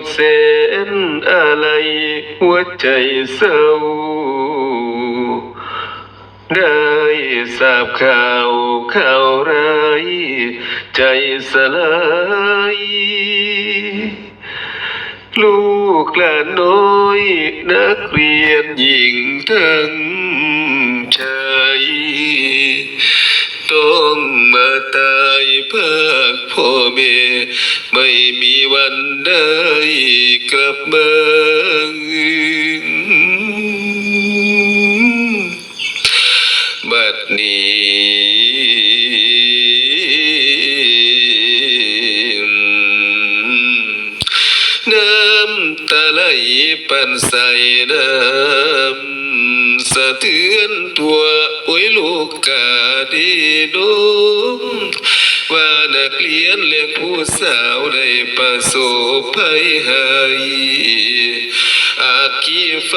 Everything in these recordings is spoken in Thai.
ดแสนอะไรหัวใจเศร้า ได้ทราบข่าวข่าวร้ายใจสลายลูกหลานน้อยนักเรียนหญิงทั้งชายต้องมาตายภาคพ่อแม่ ไม่มีวันได้กลับมาบัดนี้น้ำตาไหลปันใสน้ำสะเทือนตัวโอ้ยลูกกาดีนมว่า นักเรียนและผู้สาวได้ประสบภัยให้อากีไฟ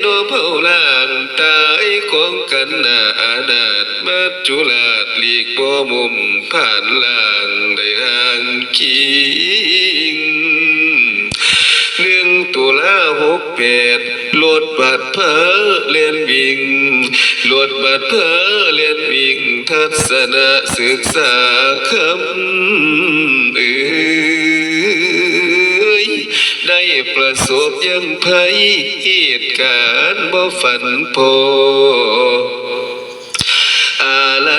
โนเผาล่างตายของกันนาอานาถมัจจุลาดหลีกบ่มุมผ่านล่างได้ห่างคิงหนึ่งตุลาหกแปด โลดบาดเพอเลียนวิ่งโลดบาดเพอเลียนวิ่งทัศนะศึกษาคำเอ้ยได้ประสบยังภัยเหตุการณ์บ่ฝันพออะไร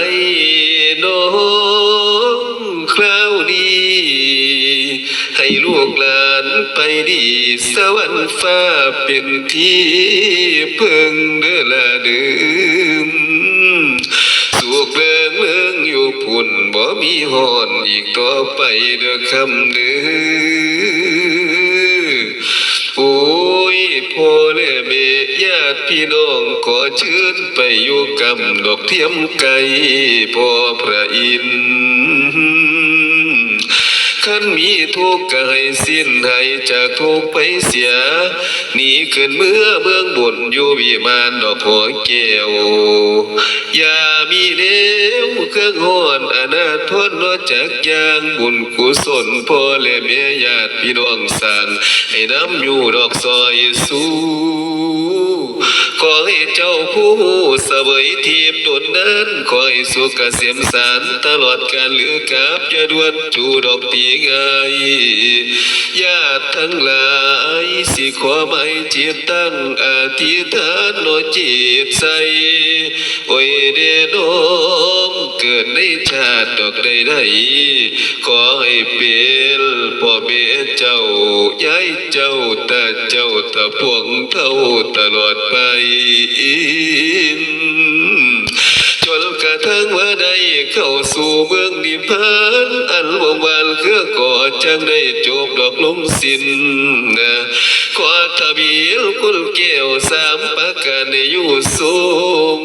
น้ ให้ลูกหลานไปดีสวรรค์ฟ้าเป็นที่เพิ่งเด้อละดิมสุขเรื่องเมืองอยู่พุ่นบ่มีหอนอีกต่อไปเด้อคำเด้อโอ้ยพ่อและแม่ญาติพี่น้องขอเชิญไปอยู่กำดอกเทียมไก่พ่อพระอินทร์ ขันมีทุกข์ก็ให้สิ้นให้จากทุกข์ไปเสียหนีขึ้นเมื่อเบื้องบนอยู่วิมานดอกหัวแก้วอย่ามีเดียวเครื่องหอนอนาถพ้นนอกจากยางบุญกุศลพ่อและแม่ญาติพี่น้องสั่งให้น้ำอยู่ดอกซอยสู้ ขอให้เจ้าผู้เสวยทีบดนนั้นขอให้สุขเกษมสารตลอดการเหลือกับอย่าดวนจูดอกตีง่ายญาติทั้งหลายสิขอไม่จิตตั้งอธิษฐานโนจิตใสโอ้ยเดโนมเกิดในชาติดอกใดๆขอให้เป็นพ่อแม่เจ้า ย้ายเจ้าตาเจ้าตะพวงเท่าตลอดไปจนกระทั่งว่าได้เข้าสู่เมืองนิพพานอันวงวานเครือก่อจังได้จบดอกลงสิ้นขอทะเบียนกุลแก้วสามประการในอยู่สูง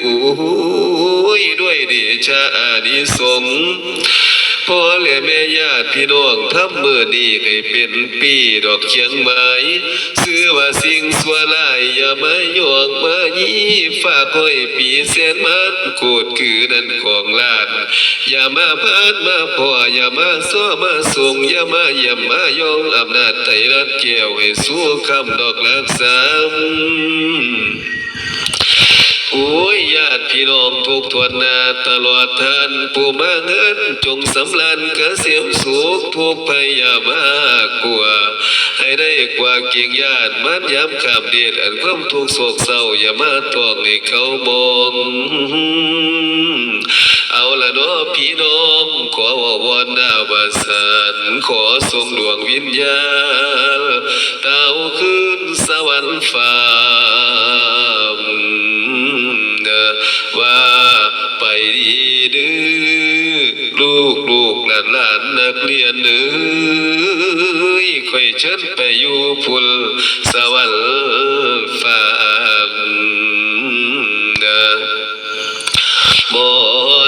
โอ้ยด้วยเดชะอานิสงส์ พ่อและแม่ญาติพี่น้องทำมือดีให้เป็นปีดอกเชียงไม้ซื้อว่าสิ่งสวลายอย่ามาหยองมายี่ฝากห้อยปีแสนมันโกดคือนั่นของลาน อย่ามาพานมาพ่ออย่ามาซ้อมาส่งอย่ามาเยี่ยมายองอำนาจไทยรัฐแก้วให้สู้คำดอกลักษาโอ้ยญา ติพี่น้องทุกทวนนาตลอดท่านผู้มาเงินจงสำลันเกษมสุขทุกภัยอย่ามากลัวให้ได้กว่าเกียงญาติมัดย้ำขามเดชอันความทุกโศกเศร้าอย่ามาตอกให้เขามองเอาละเนาะพี่น้องขอวาวอนดาบาสานขอส่งดวงวิญญาณ ลูกลูกหลานหลานนักเรียนเอ้ยค่อยเชิญไปอยู่พุลสวรรค์ฟ้าบอ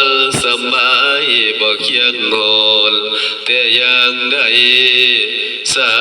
นสบายบ่เคียงโหนแต่ย่างใดสา